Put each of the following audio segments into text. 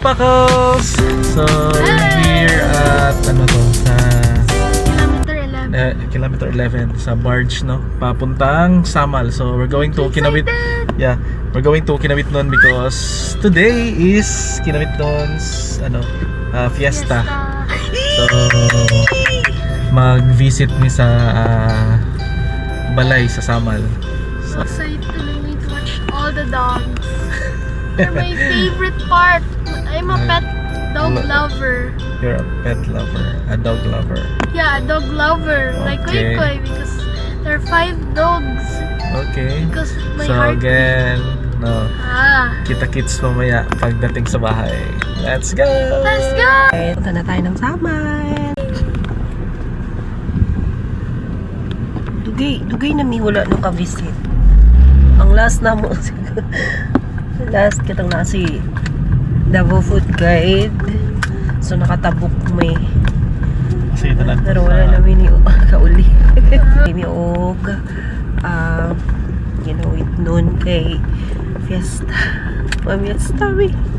Pakos! So, here at ano to, sa Kilometer 11. eh, kilometer 11 sa barge no papuntang Samal so we're going to Kinawit yeah we're going to Kinawit nun because today is Kinawit nun's ano uh, fiesta so mag-visit ni sa ah, balay sa Samal So excited me to watch all the dogs. They're my favorite part. I'm a pet dog Lo- lover. you're a pet lover a dog lover Yeah, a dog lover. Like Okay. Koi Koi because there are five dogs. okay Because my so heart. again no Ah. kita kits mamaya pagdating sa bahay let's go Let's go! Okay, punta na tayo ng Samal. Dugay, dugay na mi wala nung ka-visit. Ang last na mo, last kitang na si Davao Food Guide. So nakatabok may Kasi ito na pero wala na mi ni kauli. mi og um, ginawit noon kay Fiesta. Pamiesta mi.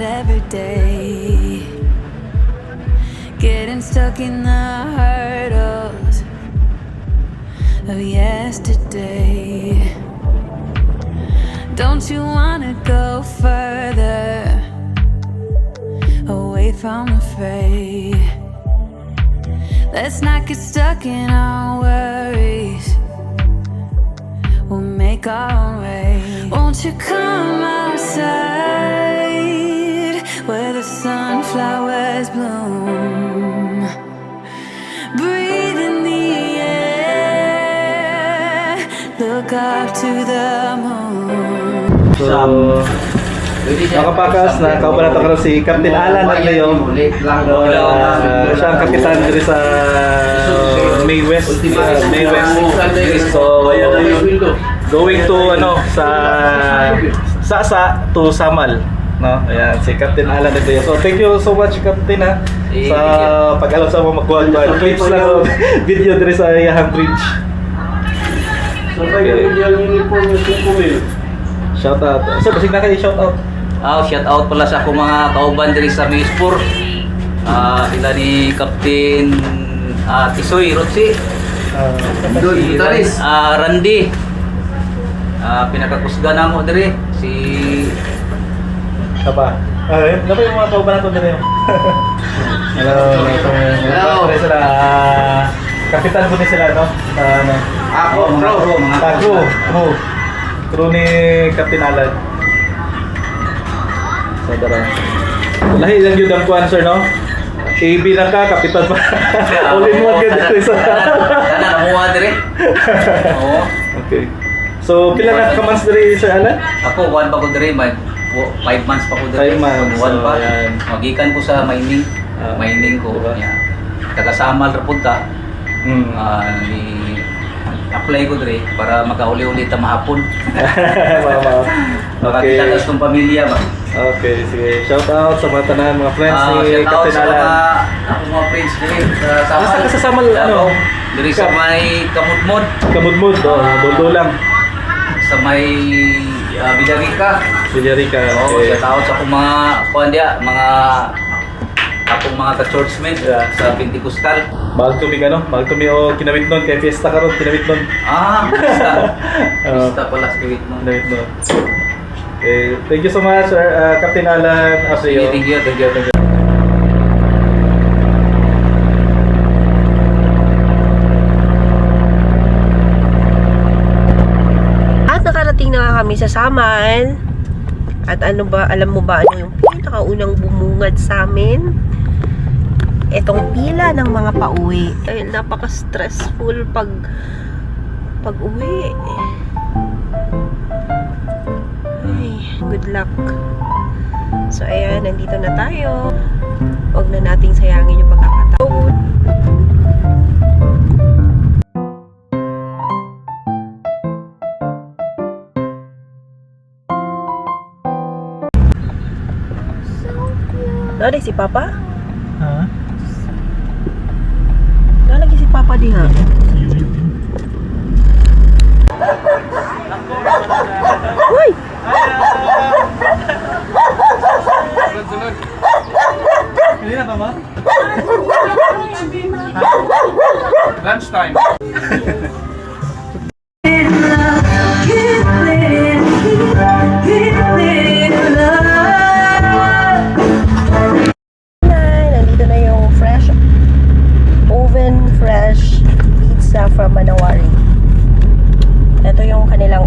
Every day, getting stuck in the hurdles of yesterday. Don't you wanna go further away from the fray? Let's not get stuck in our worries. We'll make our way. Won't you come outside where the sunflowers bloom? Breathe in the air. Look up to the moon. So, Nakapakas na kauban nato karon si Captain Alan at Leo. No, uh, siya ang kapitan diri sa May West, uh, May West. So, going to ano sa Sasa to Samal. No, ayan si Captain Alan at Leo. So, thank you so much Captain ha sa pag-allow sa mga magkuha ko. Clips lang o video diri sa Yahang Bridge. Shout out. Sir, basig na kayo shout out. Ah, shout out pala sa akong mga kauban diri sa Mispur. Ah, sila ni Captain ah, Tisoy Rotsi. Si Taris. Ah, Randy. Ah, pinakakusga na mo diri si Apa? Ay, ano ba yung mga kauban natin din yun? Hello, Hello. Hello. sila. ah, kapitan po ni sila, no? Sa ano? Ako, mga crew, mga Ah, crew. Crew. Crew ni Captain Alan. So, dara. Lahi lang yun ang kuhan, sir, no? AB na ka, kapitan pa. All in one ka dito sa... Kana namuha diri. Oo. Okay. So, pila na months diri, Sir Alan? Ako one pa ko diri, may 5 months pa ko diri. Five months, One so, pa. yan. Magikan ko sa mining. Ah, mining ko. diba? Yeah. Taga Samal ra punta. Hmm. Ah, ni apply ko dre para makauli-uli ta mahapon. Mama. Okay. Makakita tong pamilya ba. Okay, sige. Shout out sa mga tanan, mga friends Ah, ni shout out sa mga mga friends dre sa Samal. Sa Samal, ano? Dre sa Ka- may Kamudmod, Kamudmud, oh, Bondo lang. sa may uh, Bidarica. Villarica. Oo, Okay. shout out sa akong mga kuan dia, mga akong mga ka-churchmen Yeah. sa Pentecostal. Mahal to mi ano? Mahal to o kinawit nun kay fiesta karon, kinawit nun. Ah. Oo. Basta pala spirit mo. Kinawit nun. Okay, thank you so much, sir, uh, Captain Alan Aprio. Thank you, thank you, thank you. nga kami sa Saman. At ano ba, alam mo ba ano yung pinakaunang bumungad sa amin? Itong pila ng mga pauwi. Ay, napaka-stressful pag pag uwi. Ay, good luck. So, ayan, nandito na tayo. Huwag na nating sayangin yung pagkakataon. Nalagi si Papa? Ha? Nalagi si Papa diha. Uy! Hindi na ka ma? Lunchtime.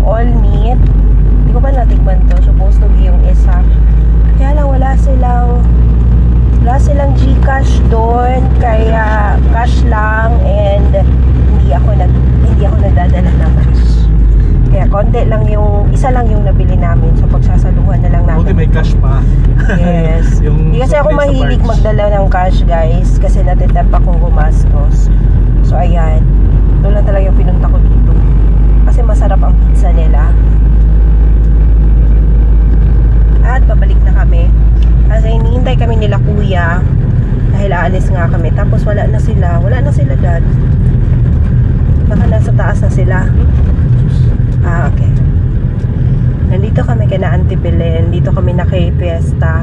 All meat. Hindi ko pa natikman to. Supposed to be yung isa. Kaya lang wala silang wala silang Gcash doon kaya cash lang and hindi ako nag hindi ako nagdadala ng cash. Kaya konti lang yung isa lang yung nabili namin. So pagsasaluhan na lang namin. Buti may cash pa. Yes. Yung Hindi kasi ako mahilig magdala ng cash, guys. Kasi natitemp akong gumastos. So, ayan. Ito lang talaga yung pinunta ko dito. Kasi masarap ang pizza nila. At babalik na kami. Kasi hinihintay kami nila kuya. Dahil aalis nga kami. Tapos wala na sila. Wala na sila dad. Baka nasa taas na sila. Ah, okay. Nandito kami kay na Auntie Belen. Na kay Fiesta.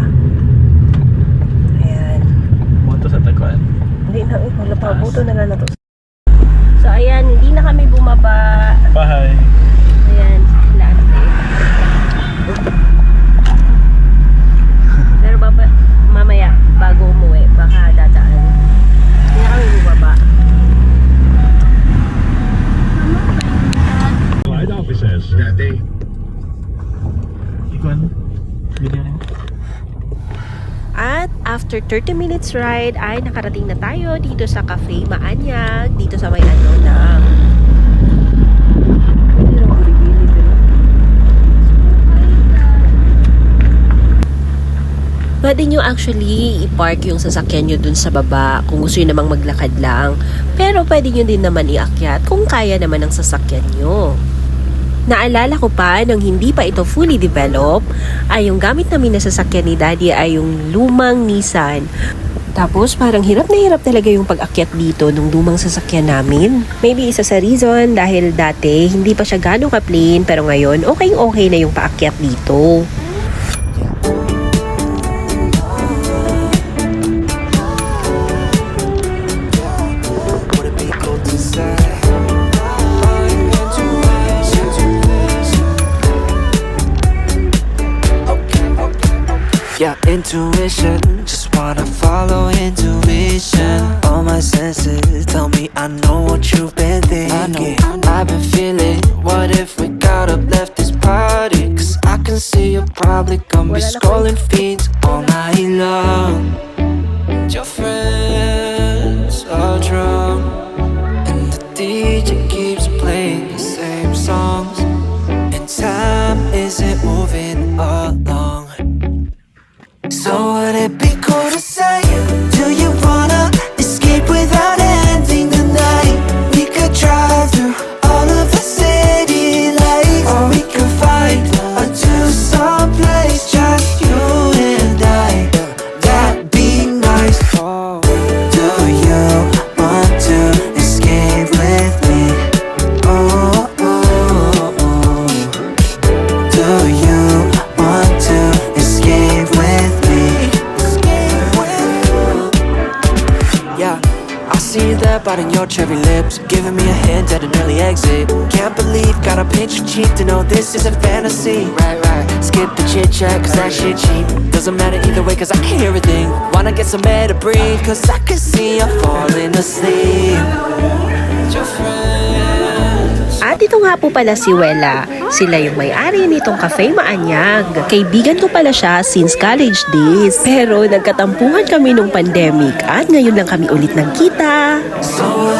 Ayan. Moto sa taguan. Hindi na, eh, wala pa. Buto na lang na to. So, ayan. Hindi na kami bumaba. Bye. Ayan. Sila Ante. Pero baba, mamaya, bago umuwi, baka dadaan. Hindi na kami bumaba. Flight officers that they Ikuan. Video na. At after 30 minutes ride ay nakarating na tayo dito sa Cafe Maanyag, dito sa may ano ng Pwede nyo actually i-park yung sasakyan nyo dun sa baba kung gusto nyo namang maglakad lang. Pero pwede nyo din naman iakyat kung kaya naman ng sasakyan nyo. Naalala ko pa nung hindi pa ito fully developed, ay yung gamit namin na sasakyan ni Daddy ay yung lumang Nissan. Tapos parang hirap na hirap talaga yung pag-akyat dito nung lumang sasakyan namin. Maybe isa sa reason dahil dati hindi pa siya gano'ng ka-plain pero ngayon okay okay na yung paakyat dito. Intuition. Just wanna follow intuition. All my senses tell me I know what you've been thinking. I know, I've been feeling. What if we got up, left this party? Cause I can see you're probably gonna be scrolling feeds biting your cherry lips, giving me a hint at an early exit. Can't believe, gotta pinch your cheek to know this isn't fantasy. Right, right. Skip the chit chat, cause that shit cheap. Doesn't matter either way, cause I can hear a thing. Wanna get some air to breathe, cause I can see you falling asleep. Your friends At ito nga po pala si Wela. Sila yung may-ari nitong Cafe Maanyag. Kaibigan ko pala siya since college days. Pero nagkatampuhan kami nung pandemic at ngayon lang kami ulit nagkita. So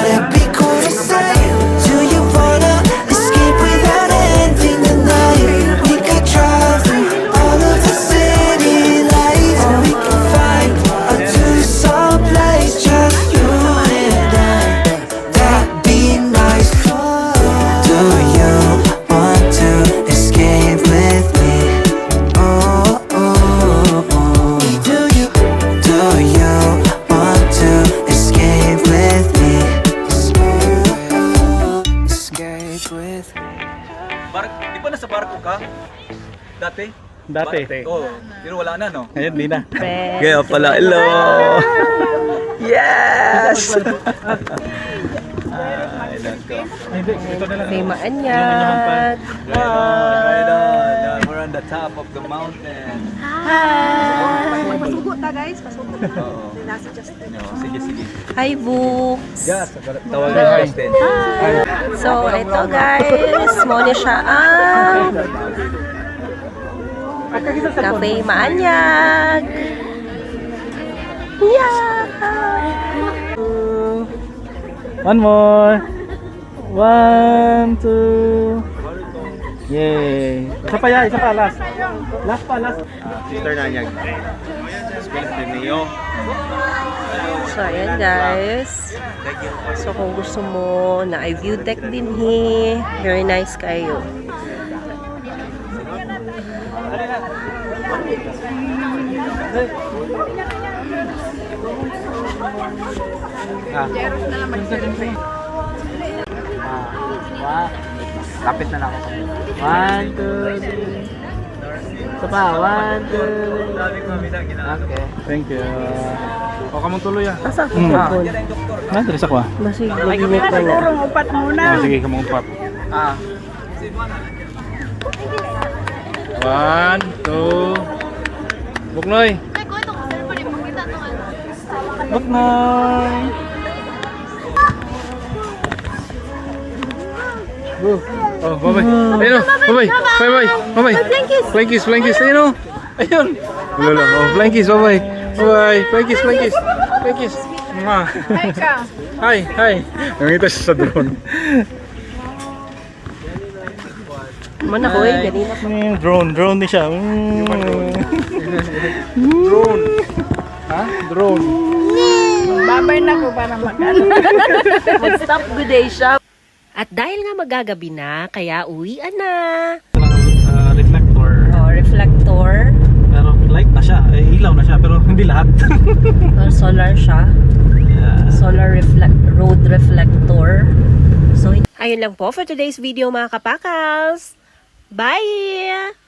Dati? Dati. Oo, pero wala na, no? Ngayon, di na. Kaya pala, hello! yes! Ay, nako. Na lang. Cafe Maanyag. Right on. Uh, We're on the top of the mountain. Pasugot ta guys, pasugot ta. Oo. Nasa Justin. Sige, sige. Hi, Books. Yes, tawagan ni Justin. So, ito guys, muna siya ang Cafe Maanyag. Yeah! One more. One, two. Yay. Isa pa ya, isa pa, last. Last pa, last. Sister Nanyag. Eskwela niyo. So, ayan guys. So, kung gusto mo na i view deck din he, very nice kayo. Kapit na lang ako. One, two, three. Isa pa, one, two, three. Okay. Thank you. O ka mong tuloy ah. Asa ko Hmm. phone? Nandun sa ko ah. Masig, mag-init ka na. upat muna. Ah, sige, kamong pop. Ah. One, two. Buknoy. Buknoy. Oh, oh, bye-bye. Ayun oh, bye-bye. Bye-bye. Bye-bye. Flying kiss. Ayun oh. Ayun. Lolo, oh, flying kiss, bye-bye. Bye-bye. Flying kiss. Mwah. Hi ka. Hi, hi. Nangita siya sa drone. Man ako eh, ganina pa. Mm, drone, drone din siya. Mm. Drone. Ha? Drone. Babay na ko para mag-ano. Mag-stop good day siya. At dahil nga magagabi na, kaya uwian na. Uh, reflector. Oh, reflector. Pero light na siya. Eh, ilaw na siya. Pero hindi lahat. Oh, solar siya. yeah. Solar reflect road reflector. So, ayun lang po for today's video mga kapakals. Bye!